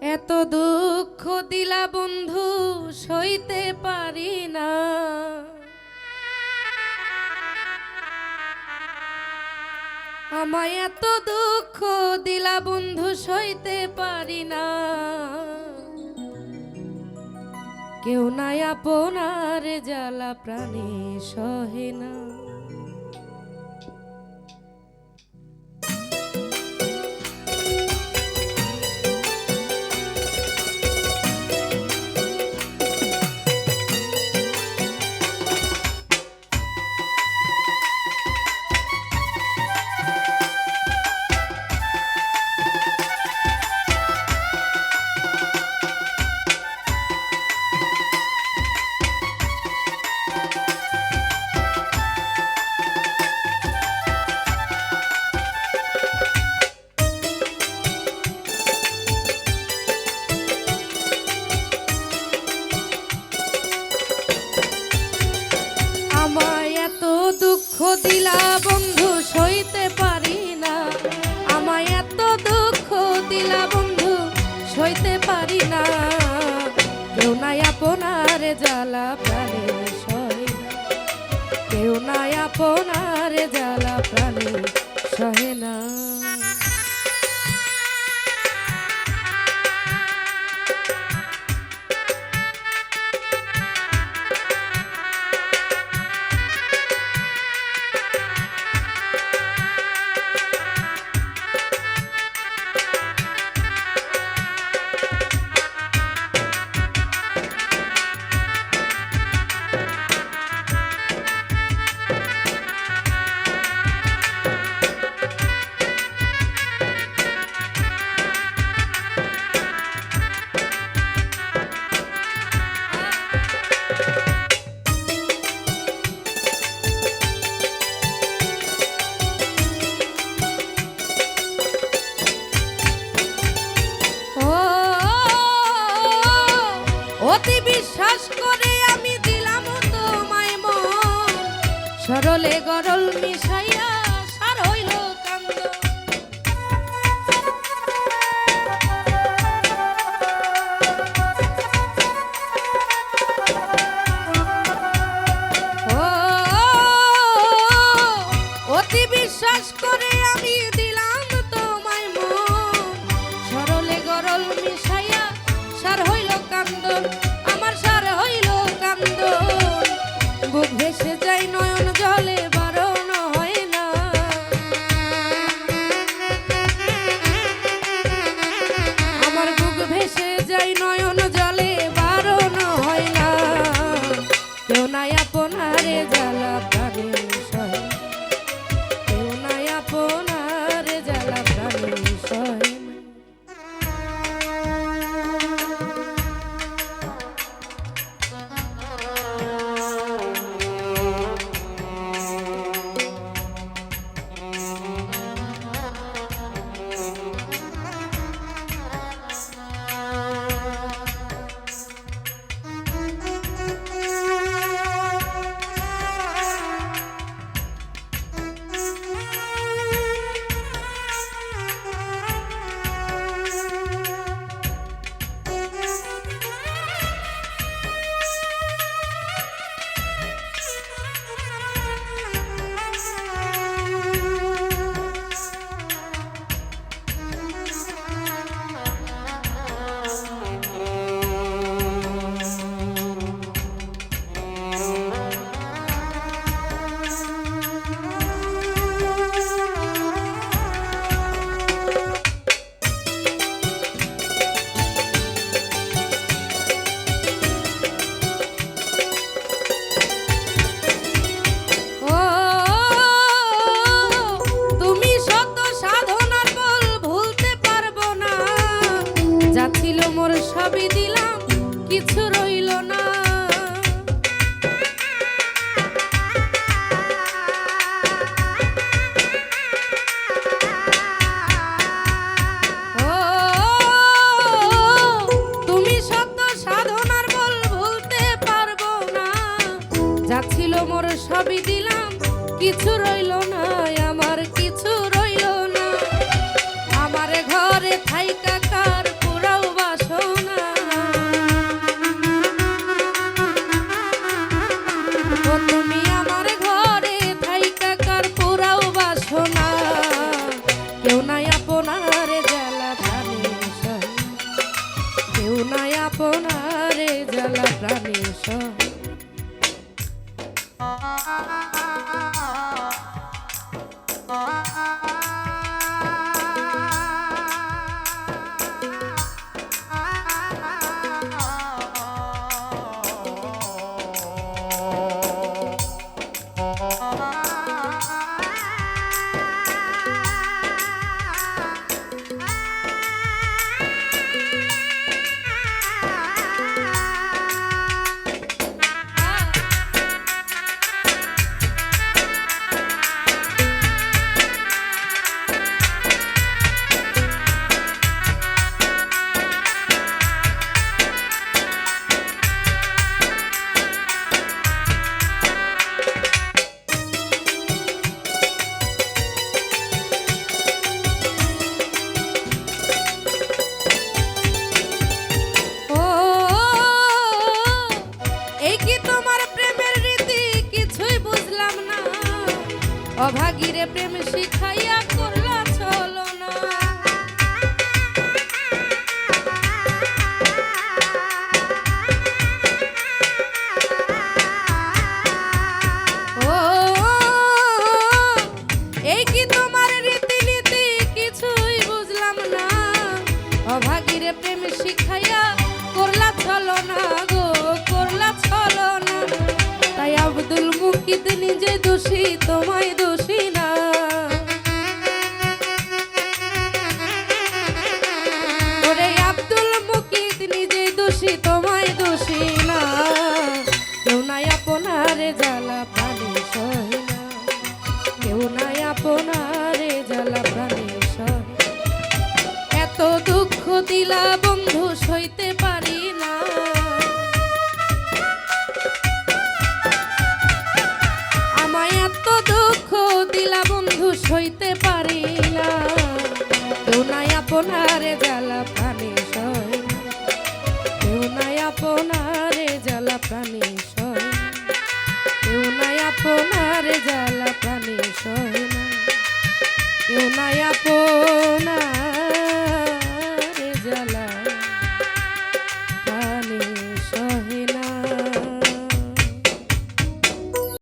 এত দুঃখ দিলা বন্ধু, সইতে পারি না। আমায় এত দুঃখ দিলা বন্ধু, সইতে পারি না। কেউ নাই আপনার জ্বালা প্রাণে সহে না। সইতে পারি না। কেউ নাই আপনার জ্বালা প্রাণে সহে। কেউ নাই আপনার জ্বালা প্রাণে সহে না। সরলে গরল মিশাইয়া ya অভাগীরে প্রেম শিখাইয়া দোষী, তোমায় দোষী না। ওরে আব্দুল মুকিত নিজে দোষী, তোমায় দোষী না। কেউ নাই আপনারে জ্বালা সহে না কেউ নাই আপনারে জ্বালা সহে এত দুঃখ দিলা সইতে পারি না কেউ নাই আপনারে জ্বালা পানি সয়। কেউ নাই আপনারে জ্বালা পানি সয়। কেউ নাই আপনারে জ্বালা প্রাণী সয় কেউ নাই আপনার